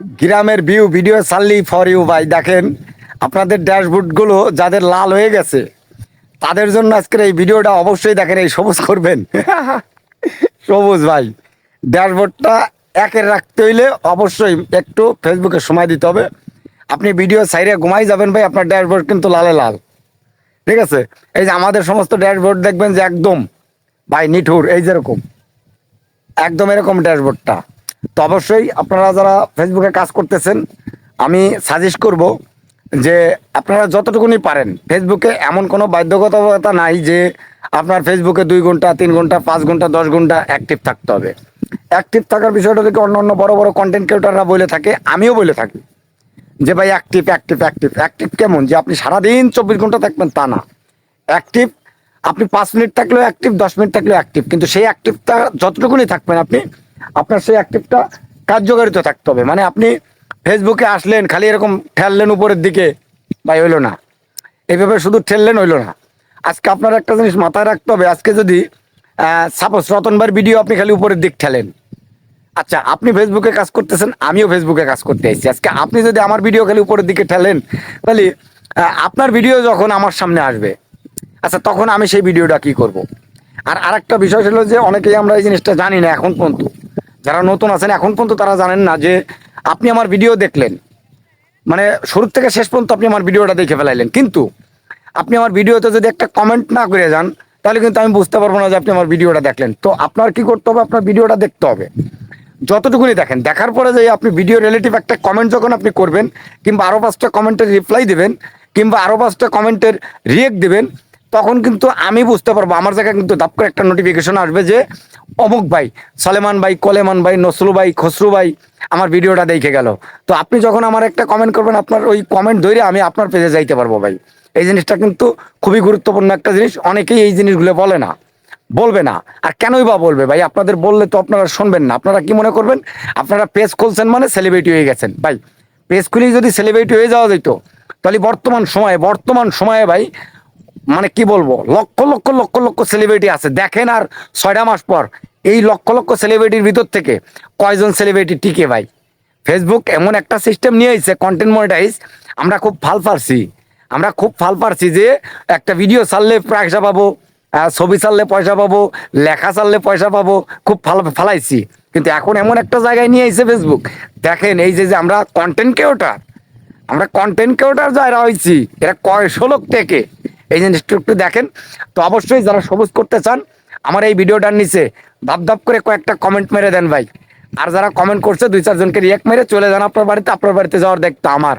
গ্রামের view video surely for you ভাই, দেখেন। আপনাদের ড্যাশবোর্ডগুলো যাদের লাল হয়ে গেছে, তাদের জন্য আজকের এই ভিডিওটা অবশ্যই দেখেন, এই সবুজ করবেন। সবুজ ভাই। ড্যাশবোর্ডটা একের রাখতে হইলে অবশ্যই একটু ফেসবুকে সময় দিতে হবে। আপনি ভিডিও সাইডে ঘুমাই যাবেন ভাই, আপনার ড্যাশবোর্ড কিন্তু লালে লাল। ঠিক আছে? এই যে আমাদের সমস্ত ড্যাশবোর্ড দেখবেন যে একদম, ভাই নিঠুর, এই যেরকম একদম এরকম ড্যাশবোর্ডটা তো অবশ্যই আপনারা যারা ফেসবুকে কাজ করতেছেন, আমি সাজেস্ট করব যে আপনারা যতটুকুনি পারেন ফেসবুকে এমন কোনো বাধ্যগততা নাই যে আপনার ফেসবুকে দুই ঘণ্টা, তিন ঘণ্টা, পাঁচ ঘণ্টা, দশ ঘণ্টা অ্যাক্টিভ থাকতে হবে। অ্যাক্টিভ থাকার বিষয়টা থেকে অন্য অন্য বড় বড় কন্টেন্ট ক্রিয়েটাররা বলে থাকে, আমিও বলে থাকি। যে ভাই অ্যাক্টিভ অ্যাক্টিভ অ্যাক্টিভ অ্যাক্টিভ কেমন? যে আপনি সারাদিন চব্বিশ ঘণ্টা থাকবেন, তা না। অ্যাক্টিভ আপনি পাঁচ মিনিট থাকলেও অ্যাক্টিভ দশ মিনিট থাকলেও অ্যাক্টিভ কিন্তু সেই অ্যাক্টিভটা যতটুকুনি থাকবেন আপনি আপনার সেই অ্যাক্টিভটা কার্যকারিতা থাকতে হবে। মানে আপনি ফেসবুকে আসলেন, খালি এরকম ঠেললেন উপরের দিকে ভাই হইল না। এইভাবে শুধু ঠেললেন হইল না। আজকে আপনার একটা জিনিস মাথায় রাখতে হবে, আজকে যদি সাপোজ রতনবার ভিডিও আপনি খালি উপরের দিক ঠেলেন। আচ্ছা আপনি ফেসবুকে কাজ করতেছেন, আমিও ফেসবুকে কাজ করতে আসছি আজকে আপনি যদি আমার ভিডিও খালি উপরের দিকে ঠেলেন, তাহলে আপনার ভিডিও যখন আমার সামনে আসবে আচ্ছা তখন আমি সেই ভিডিওটা কি করব। আর আরেকটা বিষয় ছিল যে, অনেকেই আমরা এই জিনিসটা জানি না এখন পর্যন্ত। যারা নতুন আছেন, এখন পর্যন্ত তারা জানেন না যে আপনি আমার ভিডিও দেখলেন। মানে শুরু থেকে শেষ পর্যন্ত আপনি আমার ভিডিওটা দেখে ফেলাইলেন। কিন্তু আপনি আমার ভিডিওতে যদি একটা কমেন্ট না করে যান, তাহলে কিন্তু আমি বুঝতে পারব না যে আপনি আমার ভিডিওটা দেখলেন। তো আপনার কি করতে হবে? আপনার ভিডিওটা দেখতে হবে। যতটুকুনি দেখেন, দেখার পরে যে আপনি ভিডিও রিলেটিভ একটা কমেন্ট যখন আপনি করবেন, কিংবা আরও পাঁচটা কমেন্টের রিপ্লাই দেবেন, কিংবা আরও পাঁচটা কমেন্টের রিয়েক্ট দেবেন তখন কিন্তু আমি বুঝতে পারব, আমার জায়গায় কিন্তু দাপ করে একটা নোটিফিকেশন আসবে যে, অমুক ভাই, সলেমান ভাই, কলেমান ভাই নসরু ভাই, খসরু ভাই আমার ভিডিওটা দেখে গেল। তো আপনি যখন আমার একটা কমেন্ট করবেন, আপনার ওই কমেন্ট ধরে আমি আপনার পেজে যাইতে পারব ভাই। এই জিনিসটা কিন্তু খুবই গুরুত্বপূর্ণ একটা জিনিস, অনেকেই এই জিনিসগুলো বলে না, বলবে না। আর কেনই বা বলবে ভাই? আপনাদের বললে তো আপনারা শুনবেন না। আপনারা কি মনে করবেন? আপনারা পেজ খুলছেন মানে সেলিব্রিটি হয়ে গেছেন। ভাই পেজ খুলেই যদি সেলিব্রিটি হয়ে যাওয়া যেত তাহলে বর্তমান সময়ে বর্তমান সময়ে ভাই মানে কি বলব? লক্ষ লক্ষ লক্ষ লক্ষ সেলিব্রিটি আছে। দেখেন আর ছয়টা মাস পর। এই লক্ষ লক্ষ সেলিব্রিটির ভিতর থেকে কয়জন সেলিব্রিটি টিকে ভাই? ফেসবুক এমন একটা সিস্টেম নিয়ে এসেছে কন্টেন্ট মনিটাইজ আমরা খুব ফাল পারছি। আমরা খুব ফাল পারছি যে একটা ভিডিও ছাড়লে পয়সা পাবো ছবি ছাড়লে পয়সা পাবো, লেখা ছাড়লে পয়সা পাবো, খুব ফাল ফালাইছি। কিন্তু এখন এমন একটা জায়গায় নিয়ে এসেছে ফেসবুক দেখেন এই যে যে আমরা কন্টেন্ট ক্রিয়েটার আমরা কন্টেন্ট ক্রিয়েটার যারা হয়েছি এরা কয়শো লোক থেকে? এই জিনিসটা একটু দেখেন, তো অবশ্যই যারা সবুজ করতে চান, আমার এই ভিডিওটার নিচে ধাপ ধাপ করে কয়েকটা কমেন্ট মেরে দেন ভাই। আর যারা কমেন্ট করছে, দুই চারজনকে রিয়াক্ট মেরে চলে যান আপনার বাড়িতে আপনার বাড়িতে যাওয়ার দেখতে আমার।